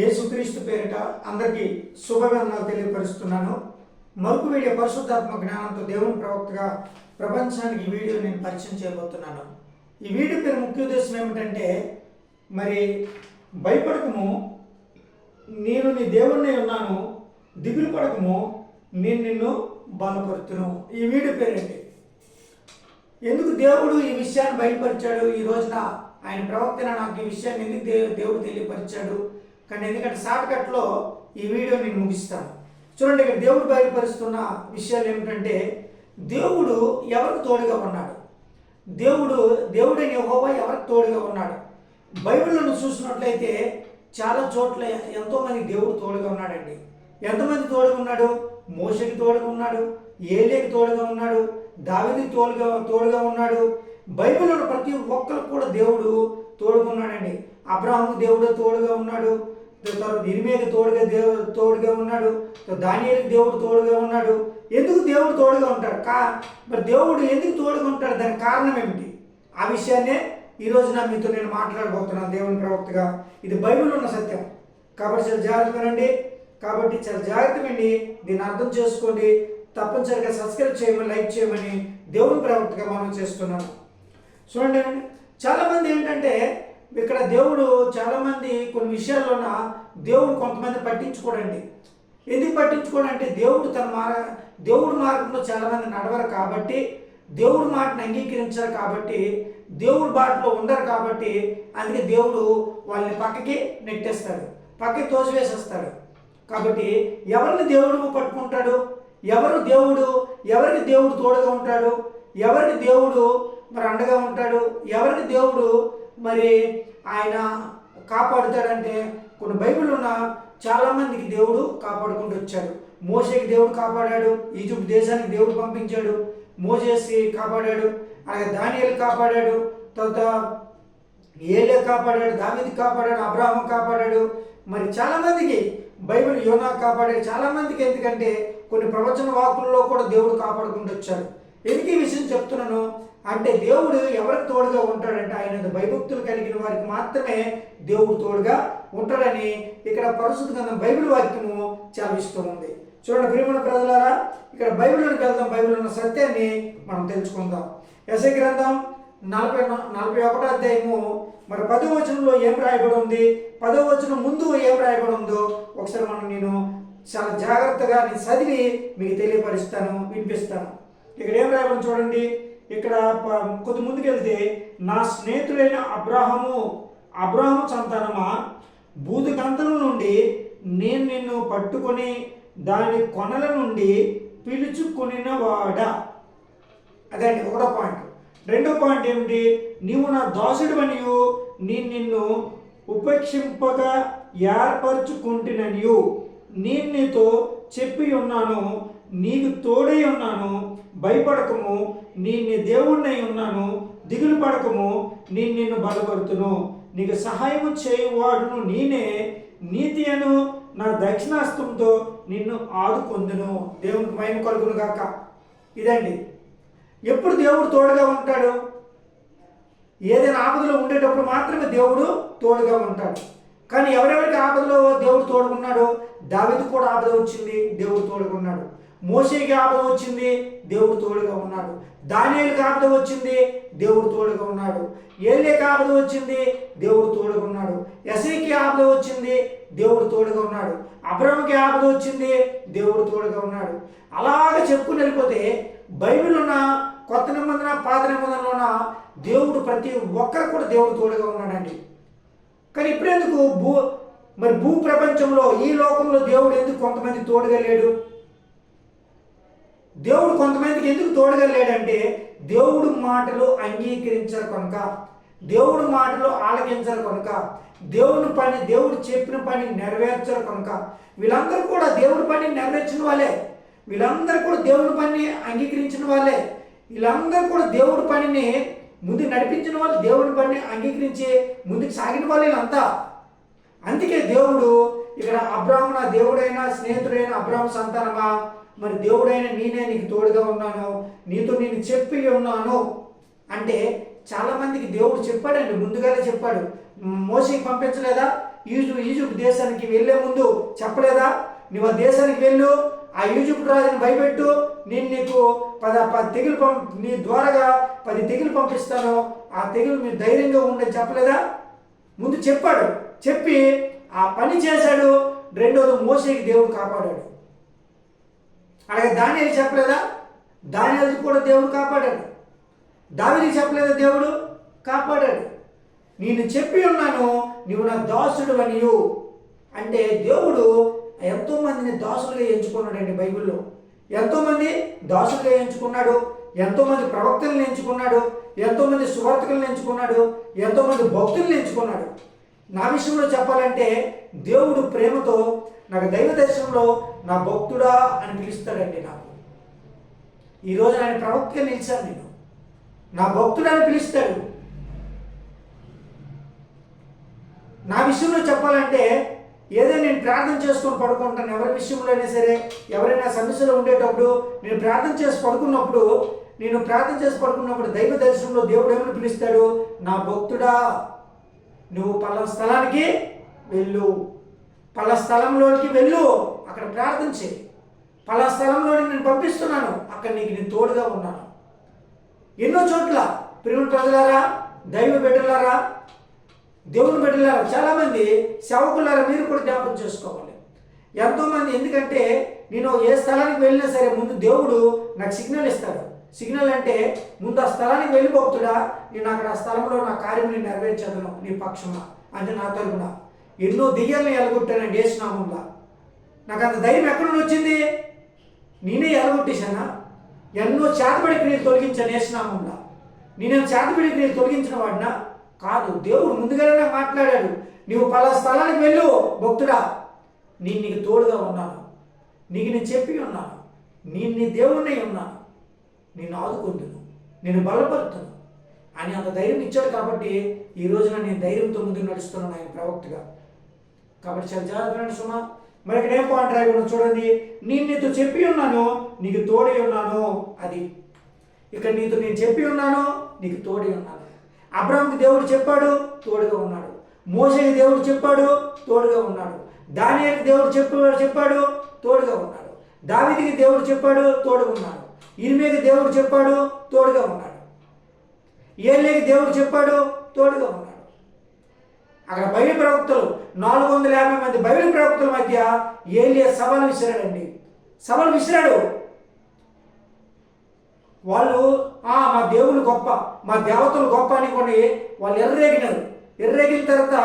యేసుక్రీస్తు పేరిట అందరికీ శుభవందనాలు తెలియపరుస్తున్నాను. మరుపు వీడియో పరిశుద్ధాత్మ జ్ఞానంతో దేవుని ప్రవక్తగా ప్రపంచానికి ఈ వీడియో నేను పరిచయం చేయబోతున్నాను. ఈ వీడియో పేరు ముఖ్య ఉద్దేశం ఏమిటంటే మరి భయపడకము నేను నీ దేవుణ్ణి ఉన్నాను దిగులు పడకము నేను నిన్ను బలపరుతును. ఈ వీడియో పేరేంటి ఎందుకు దేవుడు ఈ విషయాన్ని బయలుపరిచాడు? ఈ రోజున ఆయన ప్రవక్తన నాకు ఈ విషయాన్ని ఎందుకు దేవుడు తెలియపరిచాడు? కానీ ఎందుకంటే షార్ట్కట్లో ఈ వీడియో నేను ముగిస్తాను. చూడండి ఇక్కడ దేవుడు బయలుపరుస్తున్న విషయాలు ఏమిటంటే దేవుడు ఎవరికి తోడుగా ఉన్నాడు? దేవుడు దేవుడైన హోబా ఎవరికి తోడుగా ఉన్నాడు? బైబిల్ను చూసినట్లయితే చాలా చోట్ల ఎంతోమంది దేవుడు తోడుగా ఉన్నాడండి. ఎంతమంది తోడుగా ఉన్నాడు? మోసకి తోడుగా ఉన్నాడు ఏలేకి తోడుగా ఉన్నాడు దావిది తోడుగా తోడుగా ఉన్నాడు. బైబిల్లో ప్రతి ఒక్కరికి కూడా దేవుడు తోడుకున్నాడండి అబ్రాహము దేవుడు తోడుగా ఉన్నాడు. తర్వాత ఇరిమేకి తోడుగా దేవుడు తోడుగా ఉన్నాడు. దానియేలుకి దేవుడు తోడుగా ఉన్నాడు. ఎందుకు దేవుడు తోడుగా ఉంటాడు? కా మరి దేవుడు ఎందుకు తోడుగా ఉంటాడు? దానికి కారణం ఏమిటి? ఆ విషయాన్నే ఈ రోజు నా మీతో నేను మాట్లాడబోతున్నాను దేవుని ప్రవక్తగా. ఇది బైబిల్ ఉన్న సత్యం. కాబట్టి చాలా జాగ్రత్తగా రండి కాబట్టి చాలా జాగ్రత్తమండి దీన్ని అర్థం చేసుకోండి. తప్పనిసరిగా సబ్స్క్రైబ్ చేయమని లైక్ చేయమని దేవుని ప్రవక్తగా మనం చేస్తున్నాను చూడండి చాలామంది ఏంటంటే ఇక్కడ దేవుడు చాలామంది కొన్ని విషయాల్లోన దేవుడు కొంతమంది పట్టించుకోడండి. ఎందుకు పట్టించుకోడంటే దేవుడు తన మార దేవుడు మార్గంలో చాలామంది నడవరు కాబట్టి దేవుడు మాటను అంగీకరించారు కాబట్టి దేవుడు బాటలో ఉండరు కాబట్టి అందుకే దేవుడు వాళ్ళని పక్కకి నెట్టేస్తాడు పక్కకి తోసివేసేస్తాడు. కాబట్టి ఎవరిని దేవుడు పట్టుకుంటాడు? ఎవరు దేవుడు? ఎవరికి దేవుడు తోడుగా ఉంటాడు? ఎవరికి దేవుడు మరి అండగా ఉంటాడు? ఎవరికి దేవుడు మరి ఆయన కాపాడుతాడంటే కొన్ని బైబిల్ ఉన్న చాలామందికి దేవుడు కాపాడుకుంటూ వచ్చాడు. మోసేకి దేవుడు కాపాడాడు ఈజిప్ట్ దేశానికి దేవుడు పంపించాడు మోసేసి కాపాడాడు అలాగే దానియలు కాపాడాడు తర్వాత ఏలే కాపాడాడు దావిది కాపాడాడు అబ్రాహం కాపాడాడు. మరి చాలామందికి బైబిల్ యోనా కాపాడాడు. చాలామందికి ఎందుకంటే కొన్ని ప్రవచన వాకుల్లో కూడా దేవుడు కాపాడుకుంటూ వచ్చాడు. ఎందుకు ఈ విషయం చెప్తున్నాను? అంటే దేవుడు ఎవరికి తోడుగా ఉంటాడంటే ఆయన భయభక్తులు కలిగిన వారికి మాత్రమే దేవుడు తోడుగా ఉంటాడని ఇక్కడ పరిశుద్ధ గ్రంథం బైబిల్ వాక్యము చాలిస్తూ ఉంది. చూడండి ప్రియమైన ప్రజలారా ఇక్కడ బైబిల్లోకి వెళ్దాం. బైబిల్ ఉన్న సత్యాన్ని మనం తెలుసుకుందాం. ఎస్ఐ గ్రంథం నలభై నలభై ఒకటో అధ్యాయము మరి పదో వచనంలో ఏం రాయబడి ఉంది? పదో వచనం ముందు ఏం రాయబడి ఉందో ఒకసారి మనం నేను చాలా జాగ్రత్తగా నేను చదివి మీకు తెలియపరుస్తాను వినిపిస్తాను. ఇక్కడ ఏం రాయబడి చూడండి? ఇక్కడ కొద్ది ముందుకెళ్తే నా స్నేహితుడైన అబ్రాహము అబ్రాహము సంతానమా? భూతికంతల నుండి నేను నిన్ను పట్టుకొని దాని కొనల నుండి పిలుచుకొనిన వాడా అదండి ఒకటో పాయింట్. రెండో పాయింట్ ఏమిటి? నీవు నా దాసుడు అనియు నేను నిన్ను ఉపేక్షింపక ఏర్పరచుకుంటుననియు. నేను నీతో చెప్పి ఉన్నాను నీకు తోడై ఉన్నాను భయపడకము నేను నీ దేవుడినై ఉన్నాను దిగులు పడకము నేను నిన్ను బలపడుతును నీకు సహాయము చేయువాడును నేనే నీతి అను నా దక్షిణాస్తంతో నిన్ను ఆదుకొందును. దేవునికి మైన కలుగును గాక. ఇదండి. ఎప్పుడు దేవుడు తోడుగా ఉంటాడు? ఏదైనా ఆపదలో ఉండేటప్పుడు మాత్రమే దేవుడు తోడుగా ఉంటాడు. కానీ ఎవరెవరికి ఆపదలో దేవుడు తోడుకున్నాడో దావిది కూడా ఆపద వచ్చింది దేవుడు తోడుకున్నాడు మోసేకి ఆపద వచ్చింది దేవుడు తోడుగా ఉన్నాడు. దానియేలుకి ఆపద వచ్చింది దేవుడు తోడుగా ఉన్నాడు. ఏలేకి ఆపద వచ్చింది దేవుడు తోడుగా ఉన్నాడు. ఎస్ఐకి ఆపద వచ్చింది దేవుడు తోడుగా ఉన్నాడు. అబ్రహంకి ఆపద వచ్చింది దేవుడు తోడుగా ఉన్నాడు. అలాగ చెప్పుకుని వెళ్ళిపోతే బైబిల్ ఉన్న కొత్త నిబంధన పాత నిబంధనలోన దేవుడు ప్రతి ఒక్కరు కూడా దేవుడు తోడుగా ఉన్నాడండి. కానీ ఇప్పుడెందుకు భూ మరి భూ ప్రపంచంలో ఈ లోకంలో దేవుడు ఎందుకు కొంతమంది తోడుగా లేడు? దేవుడు కొంతమందికి ఎందుకు తోడుగా లేడంటే దేవుడు మాటలు అంగీకరించరు కనుక దేవుడు మాటలు ఆలకించరు కనుక దేవుని పని దేవుడు చెప్పిన పని నెరవేర్చరు కనుక వీళ్ళందరూ కూడా దేవుడి పని నెరవేర్చిన వాళ్ళే. వీళ్ళందరూ కూడా దేవుడి పని అంగీకరించిన వాళ్ళే. వీళ్ళందరూ కూడా దేవుడి పనిని ముందు నడిపించిన వాళ్ళు దేవుడి పని అంగీకరించి ముందుకు సాగిన వాళ్ళు వీళ్ళంతా. అందుకే దేవుడు ఇక్కడ అబ్రాహ్మణ దేవుడైనా దేవుడైన స్నేహితుడైన అబ్రాహ్మ సంతానమా? మరి దేవుడైన నేనే నీకు తోడుగా ఉన్నాను. నీతో నేను చెప్పి ఉన్నాను. అంటే చాలామందికి దేవుడు చెప్పాడండి ముందుగానే చెప్పాడు. మోసకి పంపించలేదా? ఈజు ఈజిప్ట్ దేశానికి వెళ్ళే ముందు చెప్పలేదా? నువ్వు ఆ దేశానికి వెళ్ళు ఆ ఈజిప్ట్ రాజుని భయపెట్టు. నేను నీకు పద పది తెగులు పం నీ ద్వారాగా పది తెగులు పంపిస్తాను. ఆ తెగులు మీరు ధైర్యంగా ఉండని చెప్పలేదా? ముందు చెప్పాడు. చెప్పి ఆ పని చేశాడు. రెండోది మోసేకి దేవుడు కాపాడాడు. అలాగే దానియాలు చెప్పలేదా? దానియాలు కూడా దేవుడు కాపాడాడు. దావిని చెప్పలేదా? దేవుడు కాపాడాడు. నేను చెప్పి ఉన్నాను నీవు నా దాసుడు అనియు. అంటే దేవుడు ఎంతోమందిని దాసులుగా ఎంచుకున్నాడండి బైబిల్లో. ఎంతోమంది దాసులుగా ఎంచుకున్నాడు ఎంతోమంది ప్రవక్తలను ఎంచుకున్నాడు ఎంతోమంది సువార్తకులను ఎంచుకున్నాడు ఎంతోమంది భక్తులను ఎంచుకున్నాడు. నా విషయంలో చెప్పాలంటే దేవుడు ప్రేమతో నాకు దైవ దర్శనంలో నా భక్తుడా అని పిలుస్తాడండి నాకు. ఈరోజు ఆయన ప్రవక్తగా నిలిచాను నేను. నా భక్తుడని పిలుస్తాడు. నా విషయంలో చెప్పాలంటే ఏదో నేను ప్రార్థన చేసుకొని పడుకుంటాను ఎవరి విషయంలో అయినా సరే ఎవరైనా సమస్యలు ఉండేటప్పుడు నేను ప్రార్థన చేసి పడుకున్నప్పుడు నేను ప్రార్థన చేసి పడుకున్నప్పుడు దైవ దర్శనంలో దేవుడు ఏమని పిలుస్తాడు? నా భక్తుడా. నువ్వు పలానా స్థలానికి వెళ్ళు. పలా స్థలంలోనికి వెళ్ళు అక్కడ ప్రార్థించి పలా స్థలంలోనికి నేను పంపిస్తున్నాను అక్కడ నీకు నేను తోడుగా ఉన్నాను. ఎన్నో చోట్ల ప్రియుల ప్రజలారా దైవ బిడ్డలారా దేవుని బిడ్డలారా చాలామంది సేవకులారా మీరు కూడా జ్ఞాపకం చేసుకోవాలి. ఎంతోమంది ఎందుకంటే నేను ఏ స్థలానికి వెళ్ళినా సరే ముందు దేవుడు నాకు సిగ్నల్ ఇస్తాడు. సిగ్నల్ అంటే ముందు ఆ స్థలానికి వెళ్ళిపోతుడా నేను అక్కడ ఆ స్థలంలో నా కార్యం నేను నెరవేర్చదను నీ పక్షమా అంటే నా తరపున. ఎన్నో దెయ్యాలను ఎలగొట్టాను ఏసునామంలా నాకు అంత ధైర్యం ఎక్కడ నుండి వచ్చింది? నేనే ఎలగొట్టేశానా? ఎన్నో చేతబడి క్రియలు తొలగించాను ఏసునామంలా నేనేం చేతబడి క్రియలు తొలగించిన వాడినా? కాదు దేవుడు ముందుగానే నాకు మాట్లాడాడు. నీవు పలా స్థలానికి వెళ్ళు భక్తుడా. నేను నీకు తోడుగా ఉన్నాను. నీకు నేను చెప్పి ఉన్నాను. నేను నీ దేవుణ్ణి ఉన్నాను. నేను ఆదుకుందును. నేను బలపరుతును. అని అంత ధైర్యం ఇచ్చాడు కాబట్టి ఈ రోజున నేను ధైర్యంతో ముందుకు నడుస్తున్నాను ఆయన ప్రవక్తగా. కాబట్టి చాలా జాగ్రత్త సుమా. మరి ఇక్కడ ఏం పాయింట్ రాయకుండా చూడండి. నేను నీతో చెప్పి ఉన్నాను నీకు తోడై ఉన్నాను అది. ఇక్కడ నీతో నేను చెప్పి ఉన్నాను నీకు తోడి ఉన్నాను. అబ్రామ్కి దేవుడు చెప్పాడు తోడుగా ఉన్నాడు. మోసకి దేవుడు చెప్పాడు తోడుగా ఉన్నాడు. దానియాలకి దేవుడు చెప్పు చెప్పాడు తోడుగా ఉన్నాడు. దావిదికి దేవుడు చెప్పాడు తోడుగా ఉన్నాడు. ఇరిమేకి దేవుడు చెప్పాడు తోడుగా ఉన్నాడు. ఏళ్ళకి దేవుడు చెప్పాడు తోడుగా ఉన్నాడు. అక్కడ బయలు ప్రవక్తలు నాలుగు వందల యాభై మంది బయలు ప్రవక్తల మధ్య ఏలియా సవాలు విసిరాడండి. సవాలు విసిరాడు. వాళ్ళు ఆ మా దేవుని గొప్ప మా దేవతలు గొప్ప అనుకోండి వాళ్ళు ఎర్రేగినారు. ఎర్రేగిన తర్వాత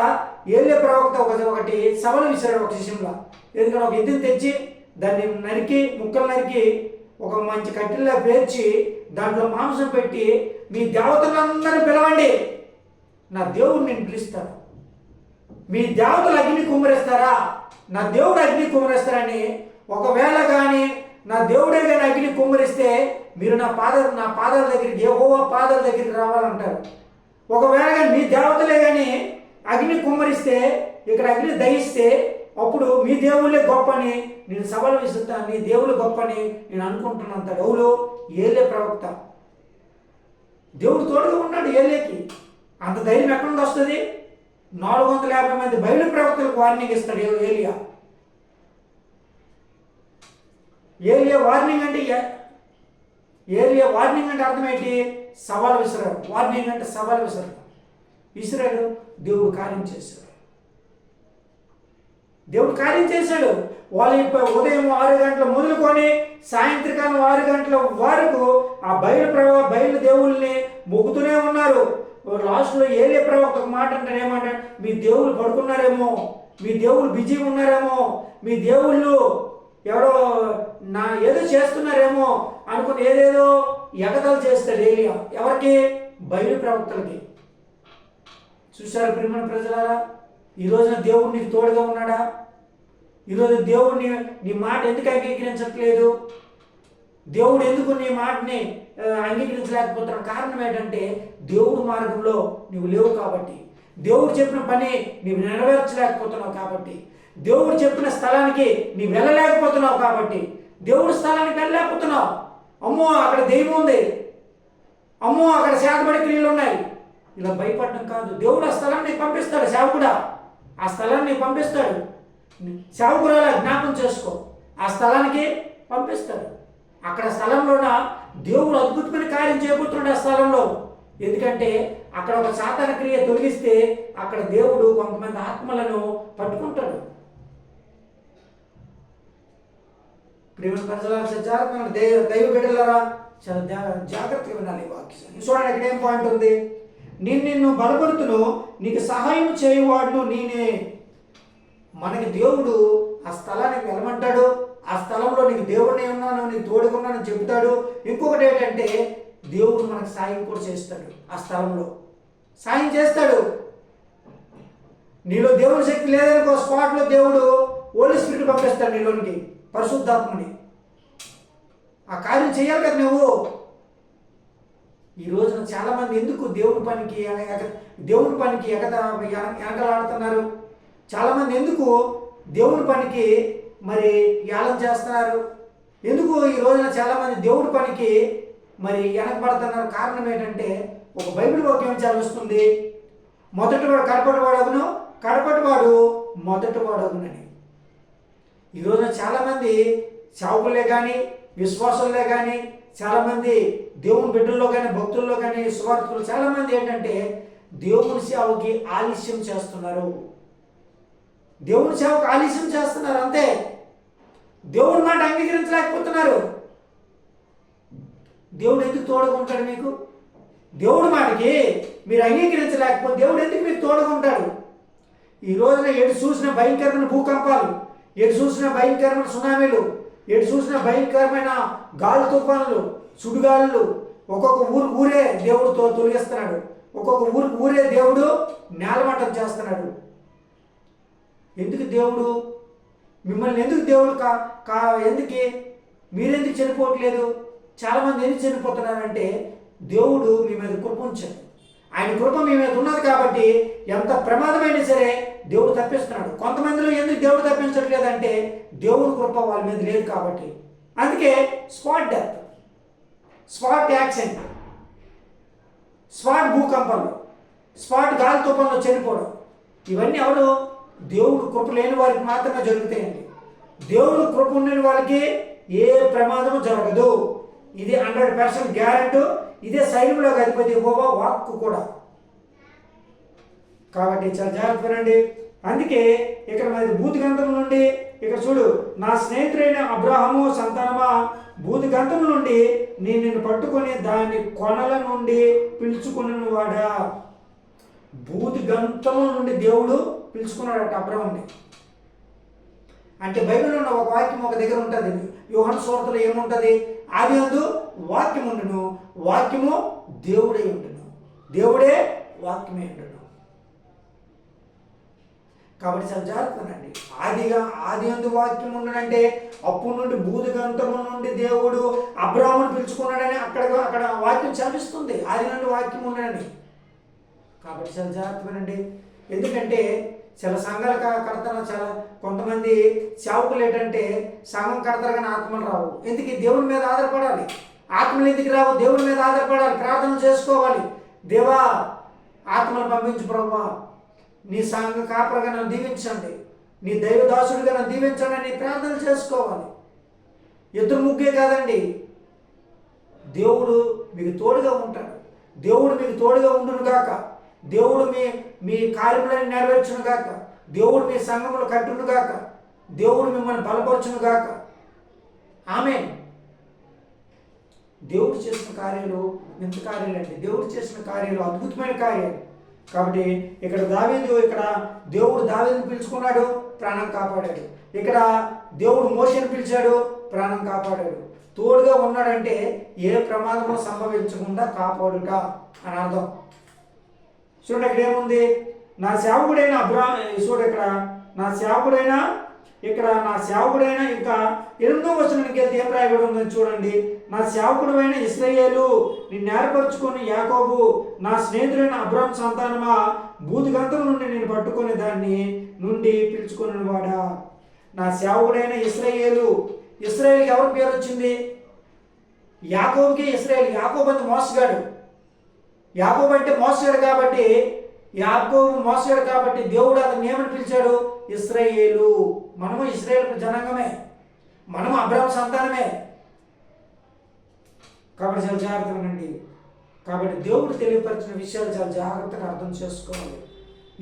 ఏలియా ప్రవక్త ఒక ఒకటి సవాలు విసిరాడు ఒక విషయంలో ఎందుకంటే ఒక ఎద్దుని తెచ్చి దాన్ని నరికి ముక్కలు నరికి ఒక మంచి కట్టెల్లో పేర్చి దాంట్లో మాంసం పెట్టి మీ దేవతలందరినీ పిలవండి నా దేవుడు నేను పిలుస్తాను మీ దేవతలు అగ్ని కుమ్మరిస్తారా? నా దేవుడు అగ్ని కుమ్మరిస్తారని. ఒకవేళ కానీ నా దేవుడే కానీ అగ్ని కుమ్మరిస్తే మీరు నా పాద నా పాదాల దగ్గరికి యెహోవా పాదాల దగ్గరికి రావాలంటారు. ఒకవేళ కానీ మీ దేవతలే కానీ అగ్ని కుమ్మరిస్తే ఇక్కడ అగ్ని దహిస్తే అప్పుడు మీ దేవుళ్ళే గొప్పని నేను సవాలు విసురుతా మీ దేవుళ్ళు గొప్పని నేను అనుకుంటున్నంత ఎవరు ఏలే ప్రవక్త. దేవుడు తోడుగా ఉన్నాడు ఏలేకి అంత ధైర్యం ఎక్కడ నుండి వస్తుంది? నాలుగు వందల యాభై మంది బయలు ప్రవక్తలకు వార్నింగ్ ఇస్తాడు ఏలియా. ఏలియా వార్నింగ్ అంటే ఏలియా వార్నింగ్ అంటే అర్థం ఏంటి సవాల్ విసిరాడు. వార్నింగ్ అంటే సవాల్ విసిరాడు. విసిరాడు దేవుడు కార్యం చేశాడు. దేవుడు కార్యం చేశాడు. వాళ్ళు ఇప్పుడు ఉదయం ఆరు గంటల మొదలుకొని సాయంత్రకాలం ఆరు గంటల వరకు ఆ బయలు ప్రవా బయలు దేవుల్ని మొక్కుతూనే ఉన్నారు. లాస్ట్లో ఏలే ప్రవక్త ఒక మాట అంటారు ఏమంటారు మీ దేవుళ్ళు పడుకున్నారేమో మీ దేవుళ్ళు బిజీ ఉన్నారేమో మీ దేవుళ్ళు ఎవరో నా ఏదో చేస్తున్నారేమో అనుకుని ఏదేదో ఎగతలు చేస్తాడు ఏలియా. ఎవరికి? బయలు ప్రవక్తలకి. చూశారు ప్రియమైన ప్రజలారా? ఈ రోజున దేవుడు నీకు తోడుగా ఉన్నాడా? ఈరోజు దేవుడిని నీ మాట ఎందుకు అంగీకరించట్లేదు? దేవుడు ఎందుకు నీ మాటని ఆ, అంగీకరించలేకపోతున్న కారణం ఏంటంటే దేవుడు మార్గంలో నువ్వు లేవు కాబట్టి. దేవుడు చెప్పిన పని నీవు నెరవేర్చలేకపోతున్నావు కాబట్టి. దేవుడు చెప్పిన స్థలానికి నీవు వెళ్ళలేకపోతున్నావు కాబట్టి. దేవుడి స్థలానికి వెళ్ళలేకపోతున్నావు. అమ్మో అక్కడ దెయ్యం ఉంది. అమ్మో అక్కడ శాతపడి క్రియలు ఉన్నాయి. ఇలా భయపడడం కాదు. దేవుడు ఆ స్థలాన్ని పంపిస్తాడు సేవకుడా. ఆ స్థలాన్ని పంపిస్తాడు. సేవకురాలా జ్ఞాపం చేసుకో. ఆ స్థలానికి పంపిస్తాడు. అక్కడ స్థలంలోన? దేవుడు అద్భుతమైన కార్యం చేయబోతున్నాడు ఆ స్థలంలో. ఎందుకంటే అక్కడ ఒక సాధారణ క్రియ తొలగిస్తే అక్కడ దేవుడు కొంతమంది ఆత్మలను పట్టుకుంటాడు. ప్రేమ ప్రజల జాగ్రత్త దైవ దైవ బిడ్డలారా చాలా జాగ్రత్తగా వినాలి వాక్యం. చూడండి ఇక్కడ ఏం పాయింట్ ఉంది? నేను నిన్ను బలపడుతును నీకు సహాయం చేయవాడును నేనే. మనకి దేవుడు ఆ స్థలానికి వెళ్ళమంటాడు. ఆ స్థలంలో నీకు దేవుడిని ఉన్నాను నీకు తోడుకున్నాను చెబుతాడు. ఇంకొకటి ఏంటంటే దేవుడు మనకు సాయం కూడా చేస్తాడు ఆ స్థలంలో. సాయం చేస్తాడు. నీలో దేవుని శక్తి లేదనుకో స్పాట్లో దేవుడు ఓలీ స్పిరిట్ పంపిస్తాడు నీలోనికి పరిశుద్ధాత్మని. ఆ కార్యం చేయాలి కదా నువ్వు? ఈ రోజున చాలామంది ఎందుకు దేవుని పనికి దేవుని పనికి ఎగత ఎనకలాడుతున్నారు చాలామంది ఎందుకు దేవుని పనికి మరి యాలం చేస్తున్నారు. ఎందుకు ఈ రోజున చాలామంది దేవుడి పనికి మరి వెనకబడుతున్నారు? కారణం ఏంటంటే ఒక బైబిల్ వాక్యం చదివిస్తుంది. మొదటి వాడు కడపటి వాడగును కడపటి వాడు మొదటి వాడగునని ఈ రోజున చాలామంది సేవకులే కానీ విశ్వాసులే కానీ చాలామంది దేవుని బిడ్డల్లో కానీ భక్తుల్లో కానీ సువార్తలు చాలామంది ఏంటంటే దేవుని సేవకి ఆలస్యం చేస్తున్నారు. దేవుని సేవకు ఆలస్యం చేస్తున్నారు అంతే. దేవుని మాట అంగీకరించలేకపోతున్నారు. దేవుడు ఎందుకు తోడుకుంటాడు మీకు? దేవుడి మాటకి మీరు అంగీకరించలేకపోతే దేవుడు ఎందుకు మీకు తోడుకుంటాడు ఈ రోజున ఎటు చూసిన భయంకరమైన భూకంపాలు ఎటు చూసిన భయంకరమైన సునామీలు ఎటు చూసిన భయంకరమైన గాలి తుఫానులు సుడిగాలులు ఒక్కొక్క ఊరు ఊరే దేవుడు తో తొలగిస్తున్నాడు. ఒక్కొక్క ఊరికి ఊరే దేవుడు నేలమట్టం చేస్తున్నాడు. ఎందుకు దేవుడు? మిమ్మల్ని ఎందుకు దేవుడు కా కా ఎందుకు? మీరెందుకు చనిపోవట్లేదు? చాలామంది ఎందుకు చనిపోతున్నారంటే దేవుడు మీ మీద కృప ఉంచాడు. ఆయన కృప మీ మీద ఉన్నది కాబట్టి ఎంత ప్రమాదమైనా సరే దేవుడు తప్పిస్తున్నాడు. కొంతమందిలో ఎందుకు దేవుడు తప్పించట్లేదంటే దేవుడు కృప వాళ్ళ మీద లేదు కాబట్టి. అందుకే spot death spot accident spot భూకంపాలు స్పాట్ గాలి తుఫాన్లో చనిపోవడం. ఇవన్నీ ఎవరు దేవుడు కృప లేని వారికి మాత్రమే జరుగుతాయండి. దేవుడు కృప ఉండని వాళ్ళకి ఏ ప్రమాదము జరగదు. ఇది హండ్రెడ్ పర్సెంట్ గ్యారెంటీ. ఇదే సైన్యంలోకి అధిపతి హోవా వాక్కు కూడా. కాబట్టి చాలా జాగ్రత్త అందుకే ఇక్కడ మనది భూతి గ్రంథం నుండి ఇక్కడ చూడు నా స్నేహితుడైన అబ్రాహము సంతానమా? బూది గంతం నుండి నేను నిన్ను పట్టుకొని దాని కొనల నుండి పిలుచుకున్న వాడా బూది గంతం నుండి దేవుడు పిలుచుకున్నాడట అబ్రహంని అంటే బైబిల్లో ఉన్న ఒక వాక్యం ఒక దగ్గర ఉంటుంది. యోహన్ సోర్తలో ఏముంటుంది? ఆది అందు వాక్యం ఉండును వాక్యము దేవుడే ఉండును. దేవుడే వాక్యమే ఉండును. కాబట్టి చాలా జాగ్రత్తనండి. ఆదిగా ఆది అందు వాక్యం ఉండడంటే అప్పుడు నుండి బూది గంతము నుండి దేవుడు అబ్రాహ్మను పిలుచుకున్నాడని అక్కడ అక్కడ వాక్యం చదివిస్తుంది. ఆది నుండి వాక్యం ఉండనండి కాబట్టి చాలా జాగ్రత్తనండి. ఎందుకంటే చాలా సంఘాలు కడతారు చాలా కొంతమంది సేవకులు ఏంటంటే సంఘం కడతారు కానీ ఆత్మలు రావు. ఎందుకు? దేవుని మీద ఆధారపడాలి. ఆత్మలు ఎందుకు రావు? దేవుని మీద ఆధారపడాలి. ప్రార్థన చేసుకోవాలి. దేవా ఆత్మలు పంపించు ప్రభా. నీ సంఘ కాపరగా నన్ను దీవించండి. నీ దైవదాసుడిగా నన్ను దీవించండి అని ప్రార్థన చేసుకోవాలి. ఇద్దరు ముగ్గే కాదండి. దేవుడు మీకు తోడుగా ఉంటాడు. దేవుడు మీకు తోడుగా ఉండును గాక. దేవుడు మీ మీ కార్యములను నెరవేర్చును గాక. దేవుడు మీ సంఘములు కట్టును గాక. దేవుడు మిమ్మల్ని బలపరచును గాక. ఆమె దేవుడు చేసిన కార్యాలు ఎంత కార్యాలు అంటే దేవుడు చేసిన కార్యాలు అద్భుతమైన కార్యాలు. కాబట్టి ఇక్కడ దావీదు ఇక్కడ దేవుడు దావేదిని పిలుచుకున్నాడు ప్రాణం కాపాడాడు. ఇక్కడ దేవుడు మోషన్ పిలిచాడు ప్రాణం కాపాడాడు. తోడుగా ఉన్నాడంటే ఏ ప్రమాదము సంభవించకుండా కాపాడుట అని అర్థం. చూడండి ఇక్కడ ఏముంది? నా సేవకుడైన అబ్రా చూడు ఇక్కడ. నా సేవకుడైన ఇక్కడ నా సేవకుడైన ఇంకా ఎనిమిదో వచనానికి వెళ్తే ఏం రాయబడి ఉందని చూడండి. నా సేవకుడమైన ఇస్రయేలు నిన్ను ఏర్పరచుకొని యాకోబు నా స్నేహితుడైన అబ్రామ్ సంతానమా? భూతిగంతం గంతం నుండి నేను పట్టుకునే దాన్ని నుండి పిలుచుకుని వాడా నా సేవకుడైన ఇస్రయేలు ఇస్రాయేల్కి ఎవరి పేరు వచ్చింది? యాకోబుకి ఇస్రాయేల్ యాకోబు అంత మోసగాడు. యాకోబు అంటే మోసగాడు కాబట్టి యాకోబు మోసాడు కాబట్టి దేవుడు అతన్ని ఏమని పిలిచాడు? ఇస్రాయేలు మనము ఇస్రాయేల్ జనాంగమే. మనము అబ్రహం సంతానమే. కాబట్టి చాలా జాగ్రత్తగా ఉండండి. కాబట్టి దేవుడు తెలియపరిచిన విషయాలు చాలా జాగ్రత్తగా అర్థం చేసుకోవాలి.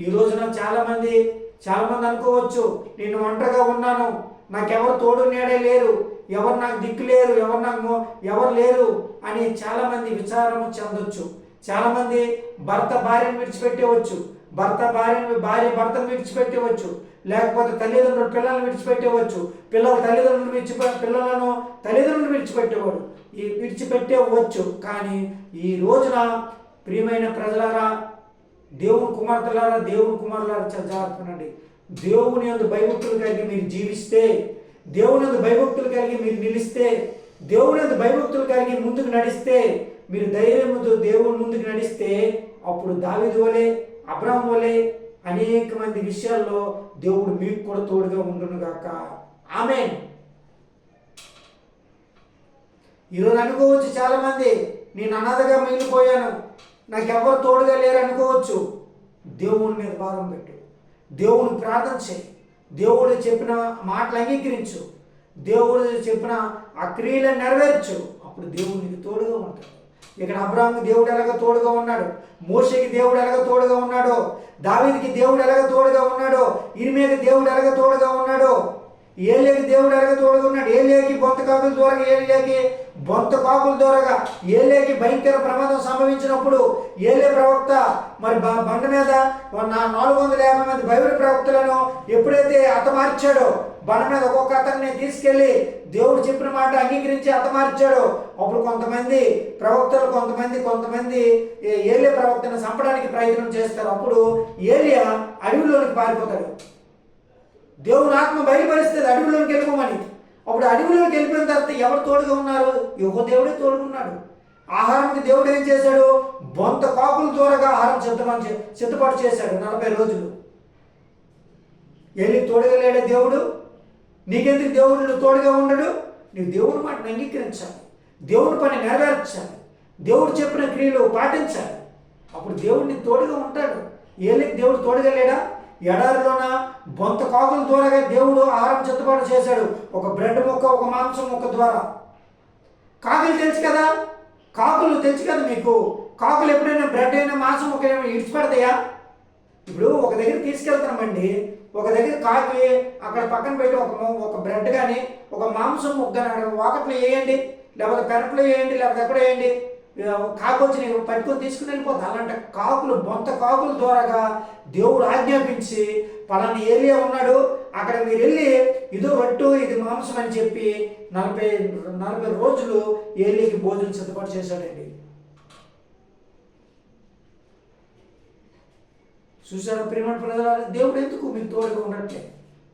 ఈ రోజున చాలామంది చాలామంది అనుకోవచ్చు నేను ఒంటరిగా ఉన్నాను. నాకెవరు తోడు నీడే లేరు. ఎవరు నాకు దిక్కు లేరు. ఎవరు నాకు ఎవరు లేరు అని చాలామంది విచారం చెందొచ్చు. చాలామంది భర్త భార్యను విడిచిపెట్టేవచ్చు. భర్త భార్యను భార్య భర్తను విడిచిపెట్టేవచ్చు. లేకపోతే తల్లిదండ్రులు పిల్లల్ని విడిచిపెట్టేవచ్చు. పిల్లలు తల్లిదండ్రులు విడిచిపె పిల్లలను తల్లిదండ్రులు విడిచిపెట్టేవాడు. ఈ విడిచిపెట్టేవచ్చు. కానీ ఈ రోజున ప్రియమైన ప్రజలారా దేవుని కుమార్తెలారా దేవుని కుమారులారా చాలా జాగ్రత్తనండి దేవుని యొక్క భయభక్తులు కలిగి మీరు జీవిస్తే దేవుని యందు భయభక్తులు కలిగి మీరు నిలిస్తే దేవుని యందు భయభక్తులు కలిగి ముందుకు నడిస్తే మీరు ధైర్యంతో దేవుని ముందుకు నడిస్తే అప్పుడు దావిది వలె అబ్రాహం వలె అనేక మంది విషయాల్లో దేవుడు మీకు కూడా తోడుగా ఉండును గాక. ఆమె ఈరోజు అనుకోవచ్చు చాలామంది నేను అనాథగా మిగిలిపోయాను. నాకెవరు తోడుగా లేరు అనుకోవచ్చు. దేవుని మీద భారం పెట్టు. దేవుని ప్రార్థన చేయి. దేవుడు చెప్పిన మాటలు అంగీకరించు. దేవుడు చెప్పిన ఆ క్రియలను నెరవేర్చు. అప్పుడు దేవుడు నీకు తోడుగా ఉంటాడు. ఇక్కడ అబ్రాహాంకి దేవుడు ఎలాగ తోడుగా ఉన్నాడు? మోషకి దేవుడు ఎలాగ తోడుగా ఉన్నాడో? దావీదికి దేవుడు ఎలాగ తోడుగా ఉన్నాడో? ఇరిమేకి దేవుడు ఎలాగ తోడుగా ఉన్నాడో? ఏలేకి దేవుడు ఎలాగ తోడుగా ఉన్నాడు? ఏలేకి బొంత కాకుల ద్వారా ఏలేకి బొంత కాకుల ద్వారా ఏలేకి భయంకర ప్రమాదం సంభవించినప్పుడు ఏలే ప్రవక్త మరి బండ మీద నాలుగు వందల యాభై మంది బైబిల్ ప్రవక్తలను ఎప్పుడైతే అతమార్చాడో బండ మీద ఒక్కొక్క అతన్ని తీసుకెళ్ళి దేవుడు చెప్పిన మాట అంగీకరించి అతమార్చాడు అప్పుడు కొంతమంది ప్రవక్తలు కొంతమంది కొంతమంది ఏ- ఏలియా ప్రవక్తను చంపడానికి ప్రయత్నం చేస్తారు. అప్పుడు ఏలియా అడవిలోనికి పారిపోతాడు. దేవుని ఆత్మ బయలుపరిస్తుంది అడవిలోకి వెళ్ళిపోమని. అప్పుడు అడవిలోకి వెళ్ళిపోయిన తర్వాత ఎవరు తోడుగా ఉన్నారు? యువ దేవుడే తోడుకున్నాడు ఆహారానికి దేవుడు ఏం చేశాడు? బొంత కాకులు దూరగా ఆహారం సిద్ధమని సిద్ధపాటు చేశాడు నలభై రోజులు. వెళ్ళి తోడుగా లేడే దేవుడు నీకెందుకు దేవుడు తోడుగా ఉండడు? నీవు దేవుడి మాటను అంగీకరించాలి. దేవుడి పని నెరవేర్చాలి. దేవుడు చెప్పిన క్రియలు పాటించాలి. అప్పుడు దేవుడిని తోడుగా ఉంటాడు. ఏలికి దేవుడు తోడుగా లేడా? ఎడారిలోన బొంత కాకుల ద్వారాగా దేవుడు ఆహారం చెత్తపాటు చేశాడు. ఒక బ్రెడ్ ముక్క ఒక మాంసం ముక్క ద్వారా. కాకులు తెలుసు కదా? కాకులు తెలుసు కదా మీకు? కాకులు ఎప్పుడైనా బ్రెడ్ అయినా మాంసం ముక్క ఏమైనా ఇడిచిపెడతాయా? ఇప్పుడు ఒక దగ్గర తీసుకెళ్తున్నామండి ఒక దగ్గర కాకి అక్కడ పక్కన పెట్టి ఒక ఒక బ్రెడ్ కానీ ఒక మాంసం ముక్క కానీ అక్కడ వాకట్లో వేయండి. లేకపోతే పెరట్లో వేయండి లేకపోతే ఎక్కడ వేయండి. కాకు వచ్చి నేను పట్టుకొని తీసుకుని వెళ్ళిపోతా. అలాంటి కాకులు బొంత కాకుల ద్వారాగా దేవుడు ఆజ్ఞాపించి పలానా ఏరియా ఉన్నాడు అక్కడ మీరు వెళ్ళి ఇదో రొట్టు ఇది మాంసం అని చెప్పి నలభై నలభై రోజులు ఏలికి భోజనం సిద్ధపాటు చేశాడండి. చూసారా ప్రేమ ప్రజల దేవుడు ఎందుకు మీకు తోడుగా ఉండట్లే?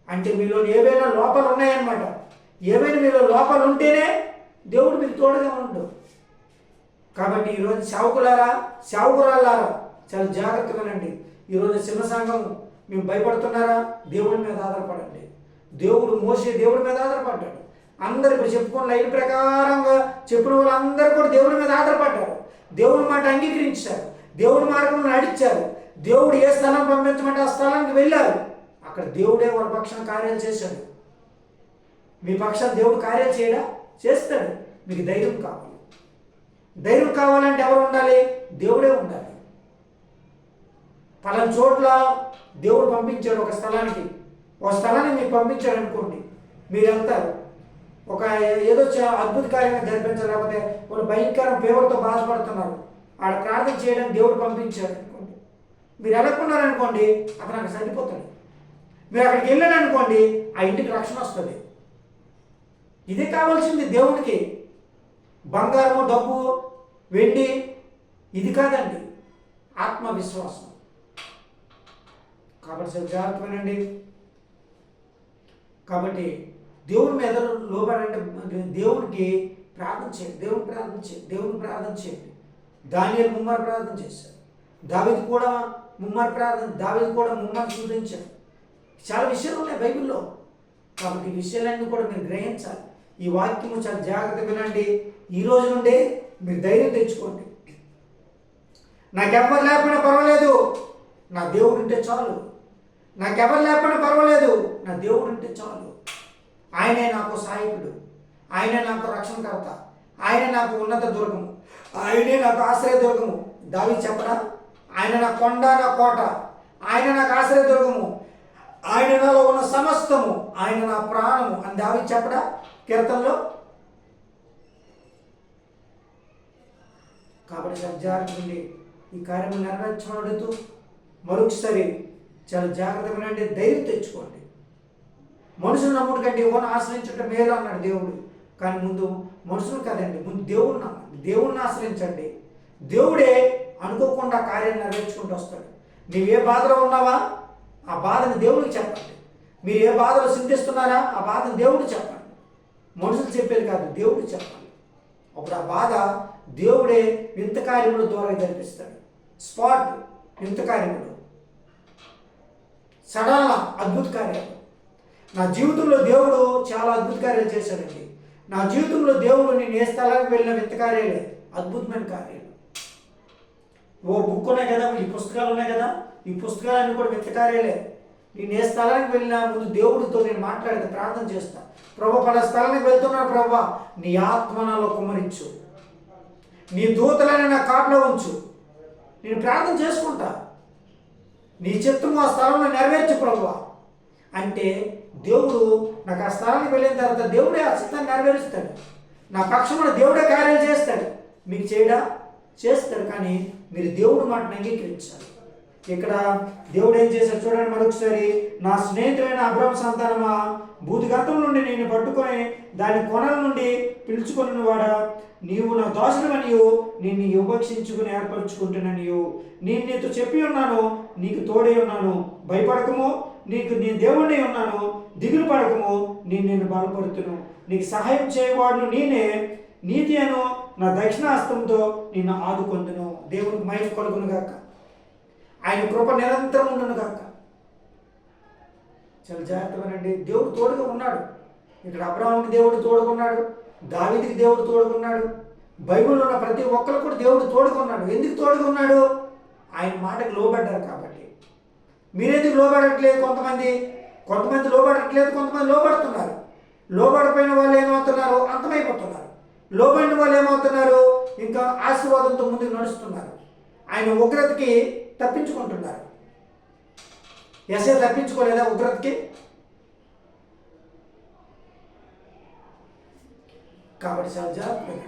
అంటే మీలో ఏవైనా లోపాలు ఉన్నాయన్నమాట. ఏవైనా మీలో లోపాలు ఉంటేనే దేవుడు మీకు తోడుగా ఉండడు కాబట్టి ఈరోజు సేవకులారా సేవకురాలారా చాలా జాగ్రత్తగా ఉండండి. ఈరోజు చిన్న సంఘం మేము భయపడుతున్నారా? దేవుడి మీద ఆధారపడండి. దేవుడు మోసే దేవుడి మీద ఆధారపడ్డాడు. అందరు ఇప్పుడు చెప్పుకున్న లైన్ ప్రకారంగా చెప్పిన వాళ్ళందరూ కూడా దేవుడి మీద ఆధారపడ్డారు. దేవుడి మాట అంగీకరించారు. దేవుడి మార్గంలో నడిచారు. దేవుడు ఏ స్థలం పంపించమంటే ఆ స్థలానికి వెళ్ళారు. అక్కడ దేవుడే వారి పక్షం కార్యాలు చేశాడు. మీ పక్షాన్ని దేవుడు కార్యాలు చేయడా? చేస్తాడు. మీకు ధైర్యం కావాలి. ధైర్యం కావాలంటే ఎవరు ఉండాలి? దేవుడే ఉండాలి. పలానా చోట్ల దేవుడు పంపించాడు ఒక స్థలానికి. ఒక స్థలాన్ని మీకు పంపించాడు అనుకోండి. మీరు వెళ్తారు. ఒక ఏదో చా- అద్భుత కార్యంగా జరిపించలేకపోతే వాళ్ళు భయంకరం పేరుతో బాధపడుతున్నారు. ఆడ ప్రార్థన చేయడానికి దేవుడు పంపించాడు. మీరు వెళ్ళకున్నారు అనుకోండి అతను అక్కడ చనిపోతాడు మీరు అక్కడికి వెళ్ళాడు అనుకోండి ఆ ఇంటికి రక్షణ వస్తుంది. ఇదే కావాల్సింది దేవుడికి బంగారము డబ్బు వెండి ఇది కాదండి ఆత్మవిశ్వాసం. కాబట్టి జాగ్రత్తమేనండి కాబట్టి దేవుని మీద లోబడంటే దేవునికి ప్రార్థన చేయండి. దేవుని ప్రార్థన చేయండి. దేవుని ప్రార్థన చేయండి. దాని ముమ్మారు ప్రార్థన చేశారు. దావిది కూడా ముమ్మారు ప్రార్థన దావిది కూడా ముమ్మని చూపించారు. చాలా విషయాలు ఉన్నాయి బైబిల్లో. కాబట్టి ఈ విషయాలన్నీ కూడా మీరు గ్రహించాలి. ఈ వాక్యము చాలా జాగ్రత్తగా వినండి. ఈ రోజు నుండే మీరు ధైర్యం తెచ్చుకోండి. నాకెవ్వరు లేకపోయినా పర్వాలేదు. నా దేవుడు ఉంటే చాలు. నాకెవరు లేకపోయినా పర్వాలేదు. నా దేవుడు ఉంటే చాలు. ఆయనే నాకు సహాయకుడు. ఆయనే నాకు రక్షణకర్త. ఆయనే నాకు ఉన్నత దుర్గము. ఆయనే నాకు ఆశ్రయ దుర్గము. దావి చెప్పడా ఆయన నా కొండ నా కోట ఆయన నాకు ఆశ్రయదుర్గము ఆయన నాలో ఉన్న సమస్తము ఆయన నా ప్రాణము అని దావి చెప్పడా కీర్తనలో? కాబట్టి చాలా జాగ్రత్తగా ఈ కార్యము నెరవేర్చబడుతూ మరొకసారి చాలా జాగ్రత్తగా ఉండండి ధైర్యం తెచ్చుకోండి. మనుషులు నమ్ముడు కంటే ఓన్ ఆశ్రయించడం మేలు అన్నాడు దేవుడు. కానీ ముందు మనుషులు కదండి ముందు దేవుడిని దేవుణ్ణి దేవుడిని ఆశ్రయించండి. దేవుడే అనుకోకుండా కార్యాన్ని నెరవేర్చుకుంటూ వస్తాడు. నీవు ఏ బాధలో ఉన్నావా? ఆ బాధను దేవుడికి చెప్పండి. మీరు ఏ బాధలో చింతిస్తున్నారా? ఆ బాధను దేవుడు చెప్పండి. మనుషులు చెప్పేది కాదు దేవుడికి చెప్పండి. అప్పుడు ఆ బాధ దేవుడే వింత కార్యముల ద్వారా జరిపిస్తాడు. స్పాట్ వింత కార్యములు. సడన్గా అద్భుత కార్యాలు. నా జీవితంలో దేవుడు చాలా అద్భుత కార్యాలు చేశాడండి. నా జీవితంలో దేవుడు నేను ఏ స్థలానికి వెళ్ళిన వింత కార్యాలే అద్భుతమైన కార్యాలు. ఓ బుక్ ఉన్నాయి కదా ఈ పుస్తకాలు ఉన్నాయి కదా ఈ పుస్తకాలన్నీ కూడా వింత నేను ఏ స్థలానికి వెళ్ళినా ముందు దేవుడితో నేను మాట్లాడితే ప్రార్థన చేస్తా. ప్రభు పలా స్థలానికి వెళ్తున్నాను ప్రభు నీ ఆత్మ నాలో కుమ్మరించు. నీ దూతలని నా కాట్లో ఉంచు. నేను ప్రార్థన చేసుకుంటా. నీ చిత్తము ఆ స్థలంలో నెరవేర్చు ప్రభు. అంటే దేవుడు నాకు ఆ స్థలానికి వెళ్ళిన తర్వాత దేవుడే ఆ చిత్తాన్ని నెరవేరుస్తాడు. నా పక్షంలో దేవుడే కార్యాలు చేస్తాడు. మీకు చేయడా? చేస్తాడు కానీ మీరు దేవుడు మాటను అంగీకరించాలి. ఇక్కడ దేవుడు ఏం చేశాడు చూడండి మరొకసారి నా స్నేహితులైన అబ్రహం సంతానమా భూతిగతం నుండి నేను పట్టుకొని దాని కొనల నుండి పిలుచుకొని వాడా నీవు నా దోషమనియు నిన్ను ఉపేక్షించుకుని ఏర్పరచుకుంటున్నానియు. నేను నీతో చెప్పి ఉన్నాను నీకు తోడే ఉన్నాను. భయపడకము నీకు నీ దేవుడిని ఉన్నాను. దిగులు పడకము నేను నిన్ను బలపడుతును నీకు సహాయం చేయవాడును నేనే. నీతి అను నా దక్షిణ హస్తంతో నిన్ను ఆదుకొందును. దేవుడు మైలు కలుగును గాక. ఆయన కృప నిరంతరం ఉండును గాక. చాలా జాగ్రత్తగానండి దేవుడు తోడుగా ఉన్నాడు. ఇక్కడ అబ్రాహాంకి దేవుడు తోడుకున్నాడు దావిదికి దేవుడు తోడుకున్నాడు బైబిల్లో ఉన్న ప్రతి ఒక్కరు కూడా దేవుడు తోడుకున్నాడు ఎందుకు తోడుగా ఆయన మాటకు లోబడ్డారు కాబట్టి. మీరెందుకు లోబడట్లేదు కొంతమంది? కొంతమంది లోబడట్లేదు కొంతమంది లోబడుతున్నారు. లోబడిపోయిన వాళ్ళు ఏమవుతున్నారు? అంతమైపోతున్నారు. లోబడిన వాళ్ళు ఏమవుతున్నారు? ఇంకా ఆశీర్వాదంతో ముందుకు నడుస్తున్నారు. ఆయన ఉగ్రతకి తప్పించుకుంటున్నారు. ఎస్ఏ తప్పించుకోలేదా ఉగ్రతకి? కాబట్టి చాలా జాగ్రత్త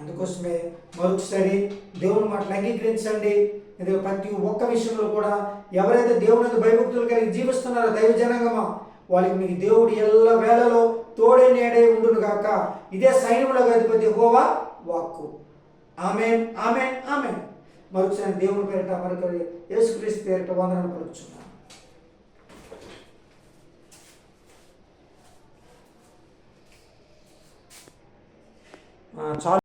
అందుకోసమే మరొకసారి దేవుని మాటలు అంగీకరించండి. ఇది ప్రతి ఒక్క విషయంలో కూడా ఎవరైతే దేవుని భయభక్తులు కలిగి జీవిస్తున్నారో దైవ జనంగమా వాళ్ళకి మీకు దేవుడు ఎల్ల వేళలో తోడే నేడే ఉండును గాక. ఇదే సైన్యంలో అధిపతి హోవా వాక్కు. ఆమె ఆమె ఆమె మరొకసారి దేవుని పేరిట మరొకరి యేసుక్రీస్తు పేరిట వందనాలు పలుకుచున్నాను ఆ, చాలు.